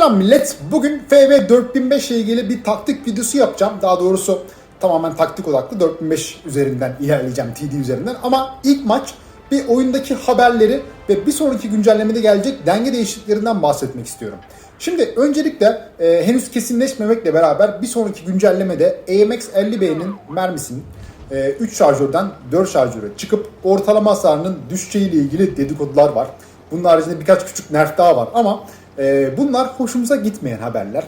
Selam millet. Bugün FV 4005 ile ilgili bir taktik videosu yapacağım. Daha doğrusu tamamen taktik odaklı 4005 üzerinden ilerleyeceğim TD üzerinden. Ama ilk maç bir oyundaki haberleri ve bir sonraki güncellemede gelecek denge değişikliklerinden bahsetmek istiyorum. Şimdi öncelikle e, henüz kesinleşmemekle beraber bir sonraki güncellemede AMX 50B'nin mermisinin 3 şarjörden 4 şarjöre çıkıp ortalama hasarının düşeceğiyle ilgili dedikodular var. Bunun haricinde birkaç küçük nerf daha var ama e, bunlar hoşumuza gitmeyen haberler.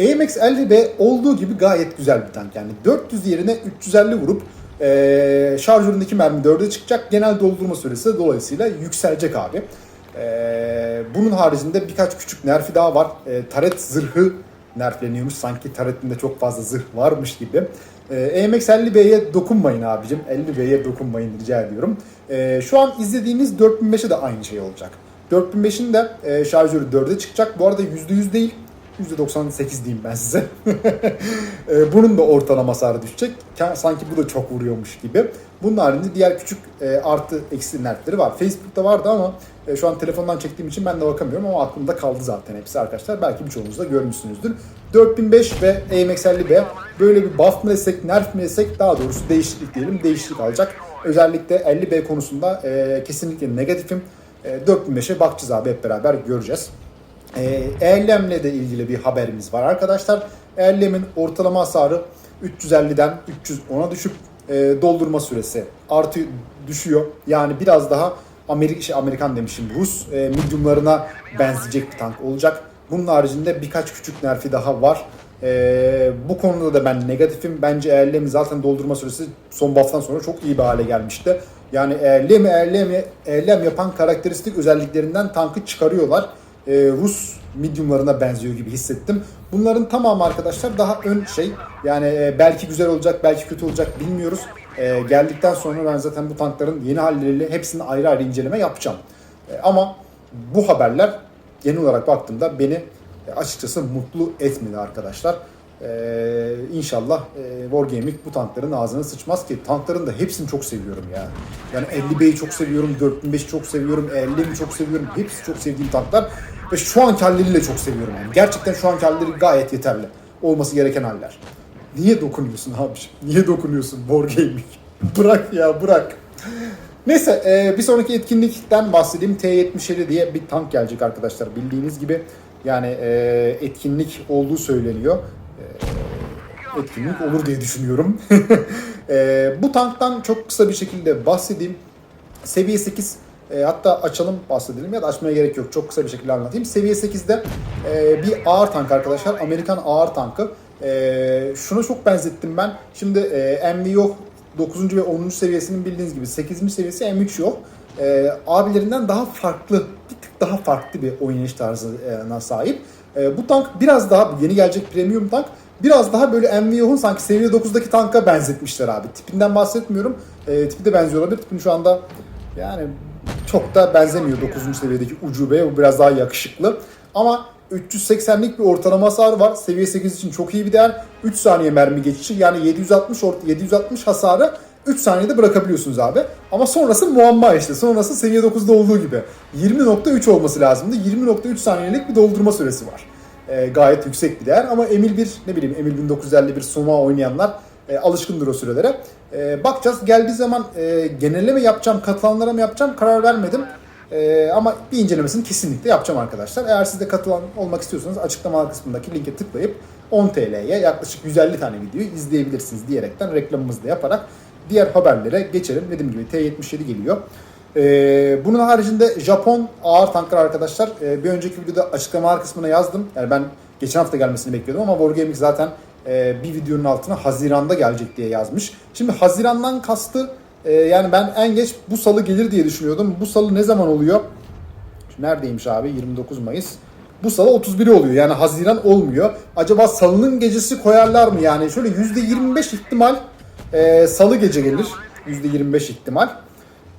AMX 50B olduğu gibi gayet güzel bir tank yani 400 yerine 350 vurup e, şarjöründeki mermi 4'e çıkacak. Genel doldurma süresi dolayısıyla yükselecek abi. E, bunun haricinde birkaç küçük nerfi daha var. E, taret zırhı nerfleniyormuş. Sanki taretinde çok fazla zırh varmış gibi. E, AMX 50B'ye dokunmayın abicim. 50B'ye dokunmayın rica ediyorum. E, şu an izlediğiniz 4005'e de aynı şey olacak. 4005'in de e, şarjörü 4'e çıkacak. Bu arada %100 değil. %98 diyeyim ben size. E, Bunun da ortalama hasarı düşecek. Sanki bu da çok vuruyormuş gibi. Bunun haricinde diğer küçük e, artı eksi nerfleri var. Facebook'ta vardı ama e, şu an telefondan çektiğim için ben de bakamıyorum ama aklımda kaldı zaten hepsi arkadaşlar. Belki birçoğunuz da görmüşsünüzdür. 4005 ve AMX 50B böyle bir buff mı desek, nerf mi desek daha doğrusu değişiklik diyelim. Değişiklik alacak. Özellikle 50B konusunda kesinlikle negatifim. E, 4005'e bakacağız abi hep beraber göreceğiz. E, Eğerlemle de ilgili bir haberimiz var arkadaşlar. Eğerlemin ortalama hasarı 350'den 310'a düşüp e, doldurma süresi artı düşüyor. Yani biraz daha Amerika, şey, Amerikan demişim Rus e, mediumlarına benzeyecek bir tank olacak. Bunun haricinde birkaç küçük nerfi daha var. E, bu konuda da ben negatifim. Bence Eğerlem'in zaten doldurma süresi son buff'tan sonra çok iyi bir hale gelmişti. Yani Eğerlem, Eğerlem, Eğerlem yapan karakteristik özelliklerinden tankı çıkarıyorlar e, Rus mediumlarına benziyor gibi hissettim. Bunların tamamı arkadaşlar daha ön şey. Yani e, belki güzel olacak, belki kötü olacak bilmiyoruz. E, geldikten sonra ben zaten bu tankların yeni halleriyle hepsini ayrı ayrı inceleme yapacağım. E, ama bu haberler genel olarak baktığımda beni e, açıkçası mutlu etmedi arkadaşlar. Ee, inşallah e, Wargaming bu tankların ağzına sıçmaz ki tankların da hepsini çok seviyorum ya. Yani 50B'yi çok seviyorum, 4005'i çok seviyorum, 50'mi çok seviyorum. Hepsi çok sevdiğim tanklar ve şu anki halleriyle çok seviyorum yani. Gerçekten şu anki halleri gayet yeterli. Olması gereken haller. Niye dokunuyorsun abiciğim? Niye dokunuyorsun Wargaming? bırak ya bırak. Neyse e, bir sonraki etkinlikten bahsedeyim. T-77 diye bir tank gelecek arkadaşlar bildiğiniz gibi. Yani e, etkinlik olduğu söyleniyor. E, etkinlik olur diye düşünüyorum. e, bu tanktan çok kısa bir şekilde bahsedeyim. Seviye 8 e, hatta açalım bahsedelim ya da açmaya gerek yok. Çok kısa bir şekilde anlatayım. Seviye 8'de e, bir ağır tank arkadaşlar. Amerikan ağır tankı. E, şuna çok benzettim ben. Şimdi e, MVO 9. ve 10. seviyesinin bildiğiniz gibi 8. seviyesi M3 yok. E, abilerinden daha farklı, bir tık daha farklı bir oynayış tarzına sahip. E, bu tank biraz daha yeni gelecek premium tank. Biraz daha böyle MVO'nun sanki seviye 9'daki tanka benzetmişler abi. Tipinden bahsetmiyorum. E, tipi de benziyor olabilir. Tipini şu anda yani çok da benzemiyor 9. seviyedeki ucubeye. Bu biraz daha yakışıklı. Ama 380'lik bir ortalama hasarı var. Seviye 8 için çok iyi bir değer. 3 saniye mermi geçişi yani 760 ort 760 hasarı 3 saniyede bırakabiliyorsunuz abi. Ama sonrası muamma işte. Sonrası seviye 9'da olduğu gibi. 20.3 olması lazımdı. 20.3 saniyelik bir doldurma süresi var. Ee, gayet yüksek bir değer ama Emil 1 ne bileyim Emil 1951 Soma oynayanlar e, alışkındır o sürelere. E, bakacağız. Geldiği zaman e, genelleme yapacağım, katılanlara mı yapacağım karar vermedim. E, ama bir incelemesini kesinlikle yapacağım arkadaşlar. Eğer siz de katılan olmak istiyorsanız açıklama kısmındaki linke tıklayıp 10 TL'ye yaklaşık 150 tane videoyu izleyebilirsiniz diyerekten reklamımızı da yaparak diğer haberlere geçelim. Dediğim gibi T77 geliyor. Ee, bunun haricinde Japon ağır tanklar arkadaşlar. Ee, bir önceki videoda açıklamalar kısmına yazdım. Yani ben geçen hafta gelmesini bekliyordum ama Wargaming zaten e, bir videonun altına Haziran'da gelecek diye yazmış. Şimdi Haziran'dan kastı e, yani ben en geç bu salı gelir diye düşünüyordum. Bu salı ne zaman oluyor? Neredeymiş abi? 29 Mayıs. Bu salı 31'i oluyor. Yani Haziran olmuyor. Acaba salının gecesi koyarlar mı? Yani şöyle %25 ihtimal e, salı gece gelir. %25 ihtimal.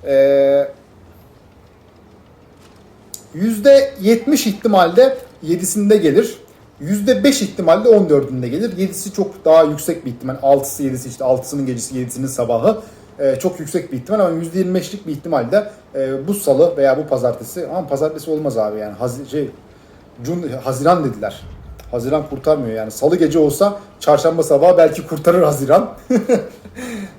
E, %70 ihtimalde 7'sinde gelir. %5 ihtimalle 14'ünde gelir. 7'si çok daha yüksek bir ihtimal. 6'sı 7'si işte 6'sının gecesi 7'sinin sabahı. Ee, çok yüksek bir ihtimal ama %25'lik bir ihtimalle e, bu salı veya bu pazartesi ama pazartesi olmaz abi yani Haz şey Jun, Haziran dediler. Haziran kurtarmıyor yani. Salı gece olsa çarşamba sabahı belki kurtarır Haziran.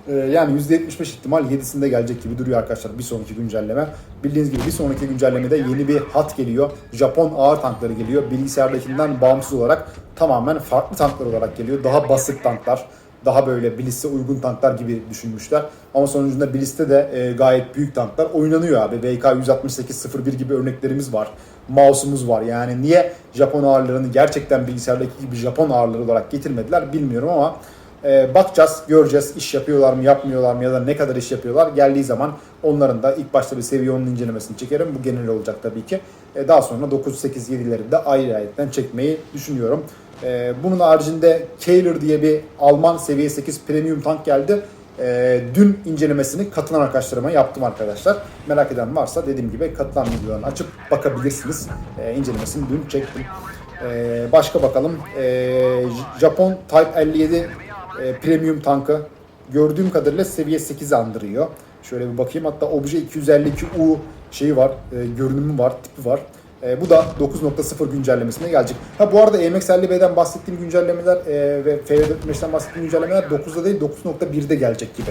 Ee, yani %75 ihtimal 7'sinde gelecek gibi duruyor arkadaşlar bir sonraki güncelleme. Bildiğiniz gibi bir sonraki güncellemede yeni bir hat geliyor. Japon ağır tankları geliyor. Bilgisayardakinden bağımsız olarak tamamen farklı tanklar olarak geliyor. Daha basit tanklar. Daha böyle Bliss'e uygun tanklar gibi düşünmüşler. Ama sonucunda Bliss'te de e, gayet büyük tanklar oynanıyor abi. VK 168-01 gibi örneklerimiz var. Mouse'umuz var. Yani niye Japon ağırlarını gerçekten bilgisayardaki gibi Japon ağırları olarak getirmediler bilmiyorum ama ee, bakacağız, göreceğiz. İş yapıyorlar mı, yapmıyorlar mı ya da ne kadar iş yapıyorlar. Geldiği zaman onların da ilk başta bir seviye onun incelemesini çekerim. Bu genel olacak tabii ki. Ee, daha sonra 9, 8, 7'leri de ayrı ayetten çekmeyi düşünüyorum. Ee, bunun haricinde Kailer diye bir Alman seviye 8 premium tank geldi. Ee, dün incelemesini katılan arkadaşlarıma yaptım arkadaşlar. Merak eden varsa dediğim gibi katılan videolarını açıp bakabilirsiniz. Ee, incelemesini dün çektim. Ee, başka bakalım. Ee, Japon Type 57 e, premium tankı gördüğüm kadarıyla seviye 8 andırıyor. Şöyle bir bakayım hatta obje 252U şeyi var, e, görünümü var, tipi var. E, bu da 9.0 güncellemesine gelecek. Ha bu arada EMX50B'den bahsettiğim güncellemeler e, ve FV45'ten bahsettiğim güncellemeler 9'da değil 9.1'de gelecek gibi.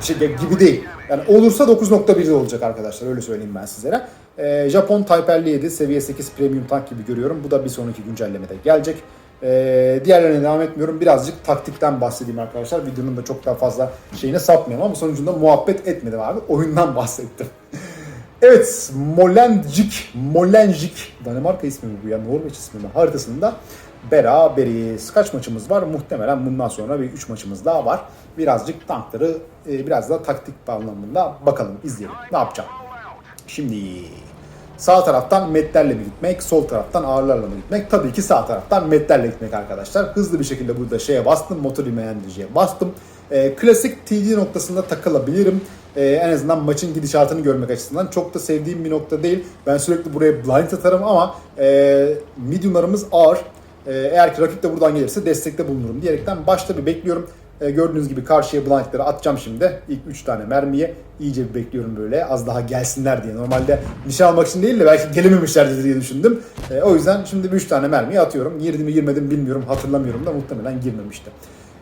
Şey gibi değil. Yani olursa 9.1'de olacak arkadaşlar öyle söyleyeyim ben sizlere. E, Japon Type 57 seviye 8 premium tank gibi görüyorum. Bu da bir sonraki güncellemede gelecek. Ee, diğerlerine devam etmiyorum. Birazcık taktikten bahsedeyim arkadaşlar. Videonun da çok daha fazla şeyine sapmayalım ama sonucunda muhabbet etmedim abi. Oyundan bahsettim. evet, Molenjik, Molenjik, Danimarka ismi mi bu ya, Norveç ismi mi? Haritasında beraberiz. Kaç maçımız var? Muhtemelen bundan sonra bir 3 maçımız daha var. Birazcık tankları, e, biraz da taktik anlamında bakalım, izleyelim. Ne yapacağım? Şimdi Sağ taraftan metlerle mi gitmek, sol taraftan ağırlarla mı gitmek? Tabii ki sağ taraftan metlerle gitmek arkadaşlar. Hızlı bir şekilde burada şeye bastım, motor imeyendiriciye bastım. E, klasik TD noktasında takılabilirim. E, en azından maçın gidişatını görmek açısından. Çok da sevdiğim bir nokta değil. Ben sürekli buraya blind atarım ama e, mediumlarımız ağır. E, eğer ki rakip de buradan gelirse destekte bulunurum diyerekten başta bir bekliyorum. E, gördüğünüz gibi karşıya blindları atacağım şimdi. İlk 3 tane mermiye iyice bir bekliyorum böyle. Az daha gelsinler diye. Normalde nişan almak için değil de belki gelememişlerdir diye düşündüm. E, o yüzden şimdi bir 3 tane mermiyi atıyorum. Girdi mi girmedi mi bilmiyorum. Hatırlamıyorum da muhtemelen girmemişti.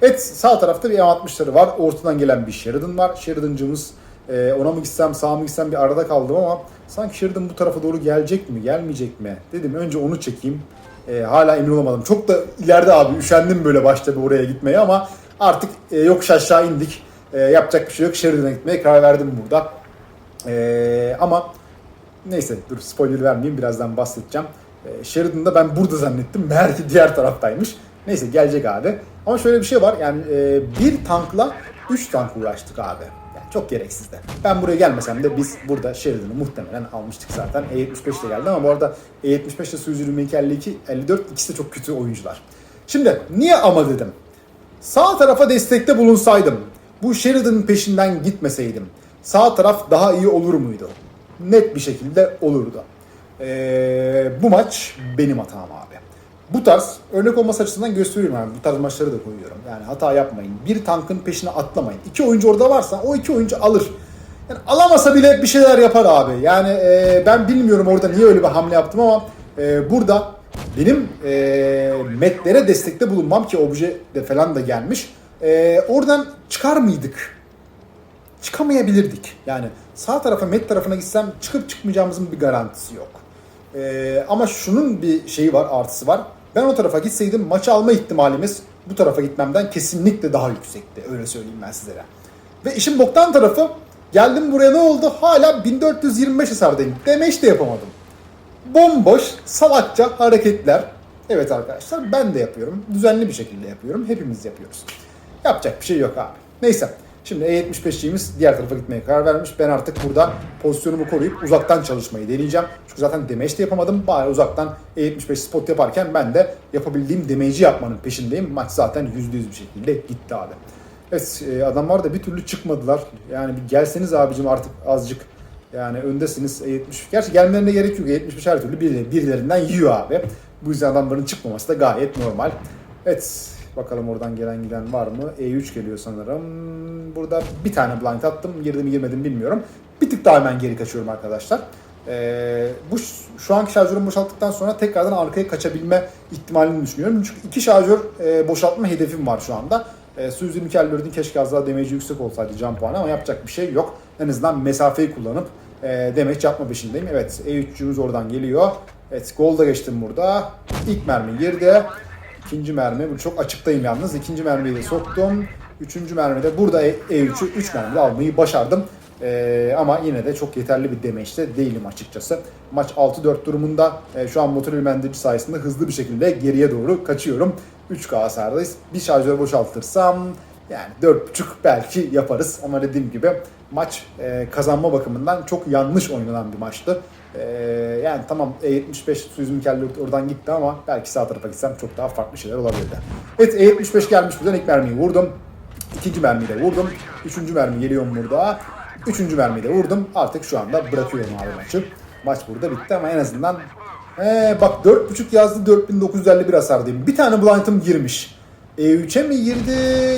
Evet sağ tarafta bir M60'ları var. Ortadan gelen bir Sheridan var. Sheridan'cımız e, ona mı gitsem sağa mı gitsem bir arada kaldım ama sanki Sheridan bu tarafa doğru gelecek mi gelmeyecek mi dedim önce onu çekeyim. E, hala emin olamadım. Çok da ileride abi üşendim böyle başta bir oraya gitmeye ama Artık e, yokuş aşağı indik. E, yapacak bir şey yok. Sheridan'a gitmeye karar verdim burada. E, ama neyse dur spoiler vermeyeyim. Birazdan bahsedeceğim. E, Sheridan'da ben burada zannettim. Meğer ki diğer taraftaymış. Neyse gelecek abi. Ama şöyle bir şey var. Yani e, bir tankla 3 tank uğraştık abi. Çok gereksizdi. Ben buraya gelmesem de biz burada Sheridan'ı muhtemelen almıştık zaten. E75 ile geldi ama bu arada E75 ile Suzuki 22 52 54 ikisi de çok kötü oyuncular. Şimdi niye ama dedim. Sağ tarafa destekte bulunsaydım, bu Sheridan'ın peşinden gitmeseydim, sağ taraf daha iyi olur muydu? Net bir şekilde olurdu. Ee, bu maç benim hatam abi. Bu tarz örnek olması açısından gösteriyorum abi. Bu tarz maçları da koyuyorum. Yani hata yapmayın. Bir tankın peşine atlamayın. İki oyuncu orada varsa o iki oyuncu alır. Yani alamasa bile bir şeyler yapar abi. Yani e, ben bilmiyorum orada niye öyle bir hamle yaptım ama e, burada benim e, metlere destekte bulunmam ki obje de falan da gelmiş. E, oradan çıkar mıydık? Çıkamayabilirdik. Yani sağ tarafa met tarafına gitsem çıkıp çıkmayacağımızın bir garantisi yok. E, ama şunun bir şeyi var, artısı var. Ben o tarafa gitseydim maçı alma ihtimalimiz bu tarafa gitmemden kesinlikle daha yüksekti. Öyle söyleyeyim ben sizlere. Ve işin boktan tarafı geldim buraya ne oldu? Hala 1425 hasardayım. Demeç de yapamadım bomboş, salakça hareketler. Evet arkadaşlar ben de yapıyorum. Düzenli bir şekilde yapıyorum. Hepimiz yapıyoruz. Yapacak bir şey yok abi. Neyse. Şimdi E75'liğimiz diğer tarafa gitmeye karar vermiş. Ben artık burada pozisyonumu koruyup uzaktan çalışmayı deneyeceğim. Çünkü zaten damage de yapamadım. Bari uzaktan E75 spot yaparken ben de yapabildiğim damage'i yapmanın peşindeyim. Maç zaten %100 bir şekilde gitti abi. Evet e, adamlar da bir türlü çıkmadılar. Yani bir gelseniz abicim artık azıcık yani öndesiniz E70. Gerçi gelmelerine gerek yok. E75 her türlü birileri, birilerinden yiyor abi. Bu yüzden adamların çıkmaması da gayet normal. Evet bakalım oradan gelen giden var mı? E3 geliyor sanırım. Burada bir tane blind attım. Girdim mi girmedim bilmiyorum. Bir tık daha hemen geri kaçıyorum arkadaşlar. Ee, bu şu anki şarjörümü boşalttıktan sonra tekrardan arkaya kaçabilme ihtimalini düşünüyorum. Çünkü iki şarjör e, boşaltma hedefim var şu anda. E, Su 122 Allur'un keşke az daha damage'i yüksek olsaydı can puanı ama yapacak bir şey yok. En azından mesafeyi kullanıp e, damage yapma peşindeyim. Evet E3'cümüz oradan geliyor. Evet golda geçtim burada. İlk mermi girdi. İkinci mermi, bu çok açıktayım yalnız. İkinci mermiyi de soktum. Üçüncü mermide burada E- E3'ü 3 mermide almayı başardım. Ee, ama yine de çok yeterli bir damage'de değilim açıkçası. Maç 6-4 durumunda e, şu an motor ilmendirici sayesinde hızlı bir şekilde geriye doğru kaçıyorum. 3K hasardayız. Bir şarjör boşaltırsam yani 4.5 belki yaparız. Ama dediğim gibi maç e, kazanma bakımından çok yanlış oynanan bir maçtı. E, yani tamam E75 Suizm Keller oradan gitti ama belki sağ tarafa gitsem çok daha farklı şeyler olabilirdi. Evet E75 gelmiş buradan ilk mermiyi vurdum. İkinci mermiyi de vurdum. Üçüncü mermi geliyor burada. Üçüncü mermiyi de vurdum. Artık şu anda bırakıyorum abi maçı. Maç burada bitti ama en azından ee, bak 4.5 yazdı 4951 hasardayım. Bir tane blind'ım girmiş. E3'e mi girdi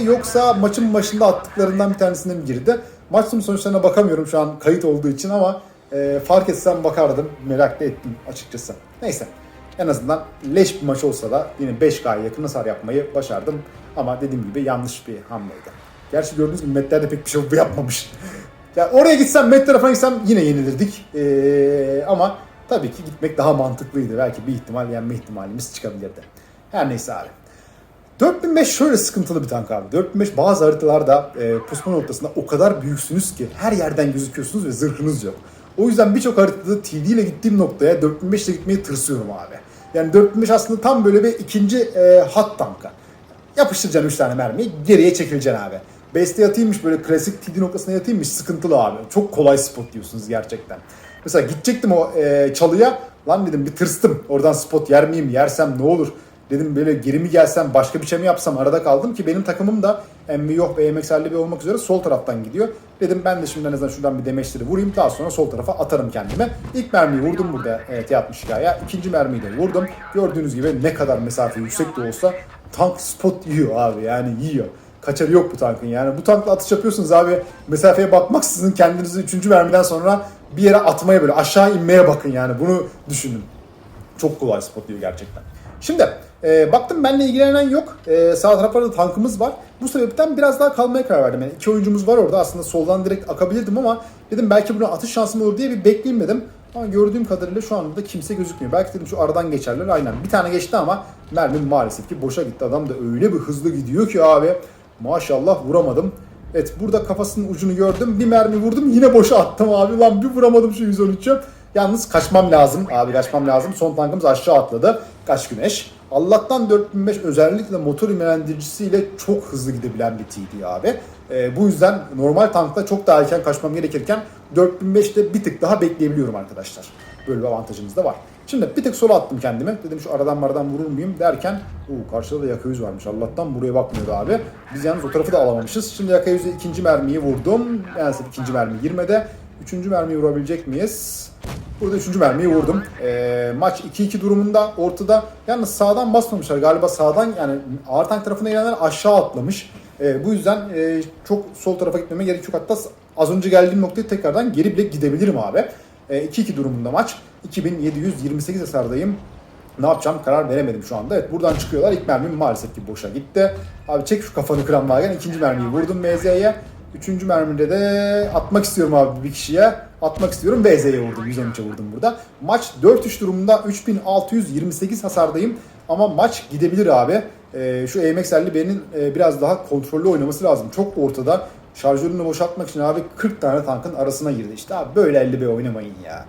yoksa maçın başında attıklarından bir tanesine mi girdi? Maçın sonuçlarına bakamıyorum şu an kayıt olduğu için ama e, fark etsem bakardım. Merak da ettim açıkçası. Neyse. En azından leş bir maç olsa da yine 5K'ya yakın hasar yapmayı başardım. Ama dediğim gibi yanlış bir hamleydi. Gerçi gördüğünüz gibi Metler de pek bir şey yapmamış. ya oraya gitsem, Met tarafına gitsem yine yenilirdik. Ee, ama tabii ki gitmek daha mantıklıydı. Belki bir ihtimal yenme ihtimalimiz çıkabilirdi. Her neyse abi. 4005 şöyle sıkıntılı bir tank abi. 4005 bazı haritalarda e, pusma noktasında o kadar büyüksünüz ki her yerden gözüküyorsunuz ve zırhınız yok. O yüzden birçok haritada TD ile gittiğim noktaya 4005 ile gitmeye tırsıyorum abi. Yani 4005 aslında tam böyle bir ikinci e, hat tanka. Yapıştıracaksın 3 tane mermiyi geriye çekileceksin abi. Base'de yatayımmış böyle klasik TD noktasına yatayımmış sıkıntılı abi. Çok kolay spot diyorsunuz gerçekten. Mesela gidecektim o e, çalıya. Lan dedim bir tırstım. Oradan spot yer miyim? Yersem ne olur? Dedim böyle geri mi gelsem başka bir şey mi yapsam arada kaldım ki benim takımım da MVOH ve MXL'li bir olmak üzere sol taraftan gidiyor. Dedim ben de şimdi en azından şuradan bir demeçleri vurayım daha sonra sol tarafa atarım kendime. İlk mermiyi vurdum burada evet yatmış hikaye. İkinci mermiyi de vurdum. Gördüğünüz gibi ne kadar mesafe yüksek de olsa tank spot yiyor abi yani yiyor. Kaçarı yok bu tankın yani. Bu tankla atış yapıyorsunuz abi. Mesafeye bakmaksızın kendinizi 3. mermiden sonra bir yere atmaya böyle aşağı inmeye bakın yani. Bunu düşünün. Çok kolay spotluyor gerçekten. Şimdi e, baktım benimle ilgilenen yok. E, sağ tarafta da tankımız var. Bu sebepten biraz daha kalmaya karar verdim. Yani iki oyuncumuz var orada. Aslında soldan direkt akabilirdim ama dedim belki buna atış şansım olur diye bir bekleyeyim dedim. Ama gördüğüm kadarıyla şu anda da kimse gözükmüyor. Belki dedim şu aradan geçerler. Aynen bir tane geçti ama mermim maalesef ki boşa gitti. Adam da öyle bir hızlı gidiyor ki abi. Maşallah vuramadım. Evet burada kafasının ucunu gördüm. Bir mermi vurdum yine boşa attım abi. Lan bir vuramadım şu 113'ü. Yalnız kaçmam lazım. Abi kaçmam lazım. Son tankımız aşağı atladı. Kaç güneş. Allah'tan 4005 özellikle motor imelendiricisiyle çok hızlı gidebilen bir TD abi. Ee, bu yüzden normal tankta çok daha erken kaçmam gerekirken 4005'te bir tık daha bekleyebiliyorum arkadaşlar. Böyle bir avantajımız da var. Şimdi bir tık sola attım kendimi. Dedim şu aradan maradan vurur muyum derken uu karşıda da yaka yüz varmış. Allah'tan buraya bakmıyordu abi. Biz yalnız o tarafı da alamamışız. Şimdi yaka yüzü ikinci mermiyi vurdum. Yani ikinci mermi girmedi. Üçüncü mermiyi vurabilecek miyiz? Burada üçüncü mermiyi vurdum. Ee, maç 2-2 durumunda ortada. Yalnız sağdan basmamışlar. Galiba sağdan yani ağır tank tarafına gelenler aşağı atlamış. Ee, bu yüzden e, çok sol tarafa gitmeme gerek yok. Hatta az önce geldiğim noktaya tekrardan geri bile gidebilirim abi. Ee, 2-2 durumunda maç. 2728 hasardayım. Ne yapacağım karar veremedim şu anda. Evet buradan çıkıyorlar. İlk mermim maalesef ki boşa gitti. Abi çek şu kafanı kıran varken ikinci mermiyi vurdum MZ'ye. Üçüncü mermide de atmak istiyorum abi bir kişiye. Atmak istiyorum. BZ'ye vurdum. 113'e vurdum burada. Maç 4-3 durumunda 3628 hasardayım. Ama maç gidebilir abi. Ee, şu AMX 50B'nin e, biraz daha kontrollü oynaması lazım. Çok ortada. Şarjörünü boşaltmak için abi 40 tane tankın arasına girdi. İşte abi böyle 50B oynamayın ya.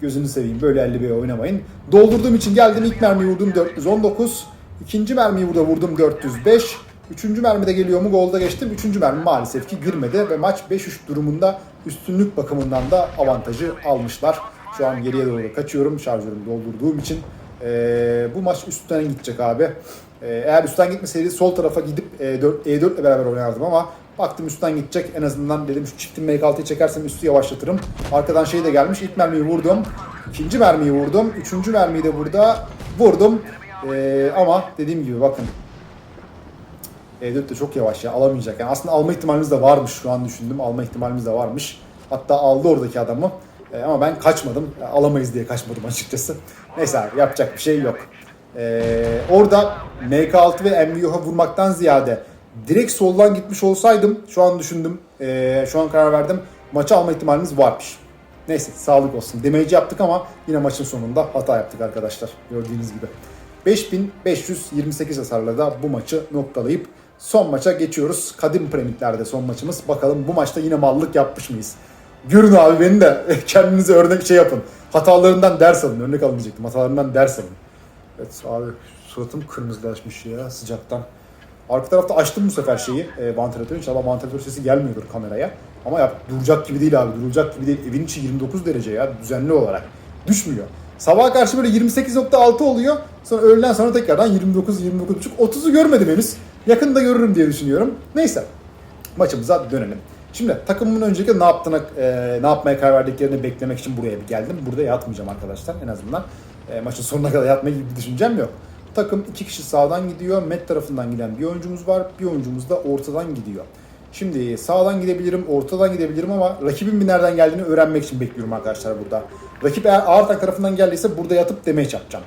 Gözünü seveyim böyle 50B oynamayın. Doldurduğum için geldim ilk mermiyi vurdum 419. İkinci mermiyi burada vurdum 405. Üçüncü mermide geliyor mu golda geçtim. Üçüncü mermi maalesef ki girmedi ve maç 5-3 durumunda üstünlük bakımından da avantajı almışlar. Şu an geriye doğru kaçıyorum şarjörümü doldurduğum için. Ee, bu maç üstten gidecek abi. Ee, eğer üstten gitmeseydi sol tarafa gidip E4, E4 ile beraber oynardım ama baktım üstten gidecek. En azından dedim şu çiftin MK6'yı çekersem üstü yavaşlatırım. Arkadan şey de gelmiş. İlk mermiyi vurdum. ikinci mermiyi vurdum. Üçüncü mermiyi de burada vurdum. Ee, ama dediğim gibi bakın E4 de çok yavaş ya alamayacak. Yani aslında alma ihtimalimiz de varmış şu an düşündüm. Alma ihtimalimiz de varmış. Hatta aldı oradaki adamı. E, ama ben kaçmadım. E, Alamayız diye kaçmadım açıkçası. Neyse abi yapacak bir şey yok. E, orada MK6 ve MVU'ya vurmaktan ziyade direkt soldan gitmiş olsaydım şu an düşündüm. e, şu an karar verdim. Maçı alma ihtimaliniz varmış. Neyse sağlık olsun. Demeyici yaptık ama yine maçın sonunda hata yaptık arkadaşlar. Gördüğünüz gibi. 5528 hasarla da bu maçı noktalayıp son maça geçiyoruz. Kadim Premitlerde son maçımız. Bakalım bu maçta yine mallık yapmış mıyız? Görün abi beni de kendinize örnek şey yapın. Hatalarından ders alın. Örnek alın diyecektim. Hatalarından ders alın. Evet abi suratım kırmızılaşmış ya sıcaktan. Arka tarafta açtım bu sefer şeyi, e, vantilatörü. İnşallah vantilatör sesi gelmiyordur kameraya. Ama ya duracak gibi değil abi, duracak gibi değil. Evin içi 29 derece ya düzenli olarak. Düşmüyor. Sabaha karşı böyle 28.6 oluyor. Sonra öğleden sonra tekrardan 29, 29.5, 30'u görmedim henüz. Yakında görürüm diye düşünüyorum. Neyse maçımıza dönelim. Şimdi takımımın önceki ne yaptığını, e, ne yapmaya karar verdiklerini beklemek için buraya bir geldim. Burada yatmayacağım arkadaşlar en azından. E, maçın sonuna kadar yatma gibi bir düşüncem yok. Takım iki kişi sağdan gidiyor. Met tarafından giden bir oyuncumuz var. Bir oyuncumuz da ortadan gidiyor. Şimdi sağdan gidebilirim, ortadan gidebilirim ama rakibin bir nereden geldiğini öğrenmek için bekliyorum arkadaşlar burada. Rakip eğer ağır tarafından geldiyse burada yatıp demeye yapacağım.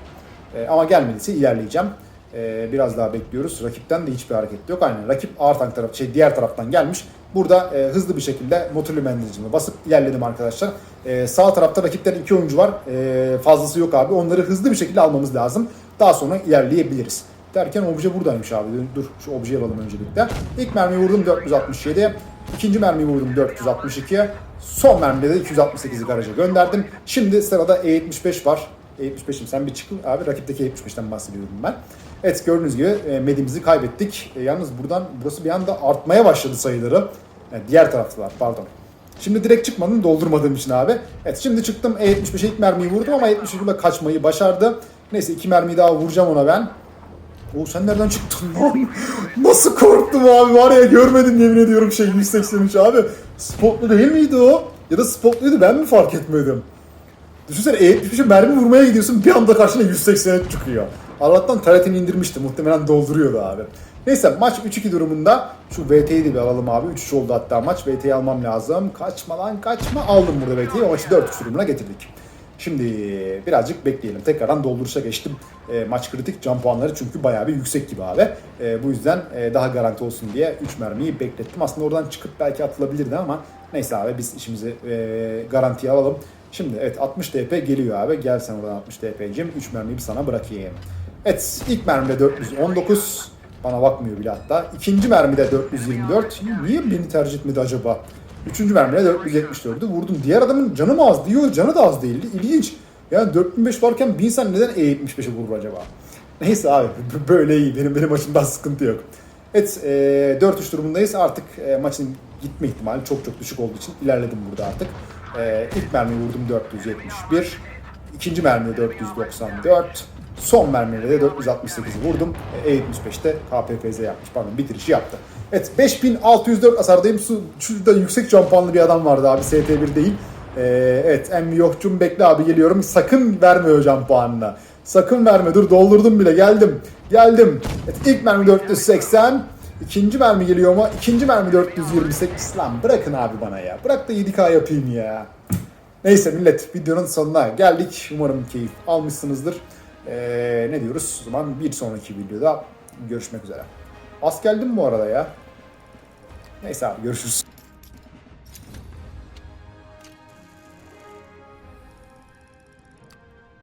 E, ama gelmediyse ilerleyeceğim. E, biraz daha bekliyoruz. Rakipten de hiçbir hareket yok. Aynen rakip ağır tank tarafı, şey diğer taraftan gelmiş. Burada e, hızlı bir şekilde motorlu menderecimi basıp ilerledim arkadaşlar. E, sağ tarafta rakipten iki oyuncu var. E, fazlası yok abi. Onları hızlı bir şekilde almamız lazım. Daha sonra ilerleyebiliriz. Derken obje buradaymış abi. Dur şu objeyi alalım öncelikle. İlk mermiyi vurdum 467. İkinci mermiyi vurdum 462'ye. Son mermide de 268'i garaja gönderdim. Şimdi sırada E75 var. E75'im sen bir çık abi rakipteki E75'ten bahsediyorum ben. Evet gördüğünüz gibi e, medimizi kaybettik. E, yalnız buradan burası bir anda artmaya başladı sayıları. Yani diğer taraftalar pardon. Şimdi direkt çıkmadım doldurmadığım için abi. Evet şimdi çıktım E75'e ilk mermiyi vurdum ama 75 burada kaçmayı başardı. Neyse iki mermiyi daha vuracağım ona ben. O sen nereden çıktın? Nasıl korktum abi var ya görmedim yemin ediyorum şey 183 abi. Spotlu değil miydi o? Ya da spotluydu ben mi fark etmedim? Düşünsene E75'e mermi vurmaya gidiyorsun bir anda karşına 183 çıkıyor. Allah'tan taretini indirmişti muhtemelen dolduruyordu abi. Neyse maç 3-2 durumunda şu VT'yi de bir alalım abi. 3-3 oldu hatta maç. VT'yi almam lazım. Kaçma lan kaçma. Aldım burada VT'yi. Maçı 4-3 durumuna getirdik. Şimdi birazcık bekleyelim. Tekrardan dolduruşa geçtim. E, maç kritik can puanları çünkü bayağı bir yüksek gibi abi. E, bu yüzden e, daha garanti olsun diye 3 mermiyi beklettim. Aslında oradan çıkıp belki atılabilirdi ama neyse abi biz işimizi e, garantiye alalım. Şimdi evet 60 DP geliyor abi. Gel sen oradan 60 DP'cim. 3 mermiyi bir sana bırakayım. Evet ilk mermide 419. Bana bakmıyor bile hatta. İkinci mermide 424. Niye beni tercih etmedi acaba? Üçüncü mermide 474'ü vurdum. Diğer adamın canı mı az diyor, canı da az değildi. İlginç. Yani 4005 varken bir insan neden E75'e vurur acaba? Neyse abi böyle iyi. Benim benim açımdan sıkıntı yok. Evet e, 4-3 durumundayız. Artık e, maçın gitme ihtimali çok çok düşük olduğu için ilerledim burada artık. E, ilk mermiyi vurdum 471. İkinci mermide 494. Son mermiyle de 468'i vurdum. E, E75'te KPFZ yapmış. Pardon bitirişi yaptı. Evet 5604 hasardayım. Şu- Şurada yüksek can puanlı bir adam vardı abi. ST1 değil. Ee, evet Emmi Yokçum bekle abi geliyorum. Sakın verme hocam puanına. Sakın verme. Dur doldurdum bile. Geldim. Geldim. Evet ilk mermi 480. İkinci mermi geliyor mu? İkinci mermi 428. Lan bırakın abi bana ya. Bırak da 7K yapayım ya. Neyse millet videonun sonuna geldik. Umarım keyif almışsınızdır. Ee, ne diyoruz? O zaman bir sonraki videoda görüşmek üzere. Az geldim bu arada ya. Neyse abi görüşürüz.